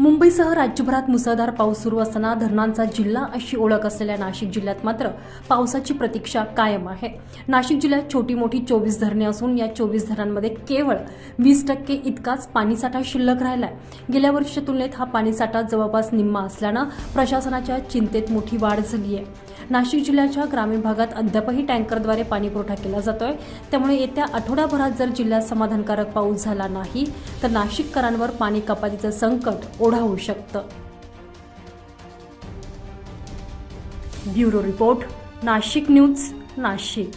मुंबईसह राज्यभरात मुसळधार पाऊस सुरू असताना धरणांचा जिल्हा अशी ओळख असलेल्या नाशिक जिल्ह्यात मात्र पावसाची प्रतीक्षा कायम आहे. नाशिक जिल्ह्यात छोटी मोठी चोवीस धरणे असून या चोवीस धरणांमध्ये केवळ वीस टक्के इतकाच पाणीसाठा शिल्लक राहिलाय. गेल्या वर्षीच्या तुलनेत हा पाणीसाठा जवळपास निम्मा असल्यानं प्रशासनाच्या चिंतेत मोठी वाढ झाली आहे नाशिक जिल्ह्याच्या ग्रामीण भागात अद्यापही टँकरद्वारे पाणीपुरवठा केला जातोय. त्यामुळे येत्या आठवडाभरात जर जिल्ह्यात समाधानकारक पाऊस झाला नाही तर नाशिककरांवर पाणी कपातीचं संकट ओढावू शकतं. Bureau report Nashik news Nashik.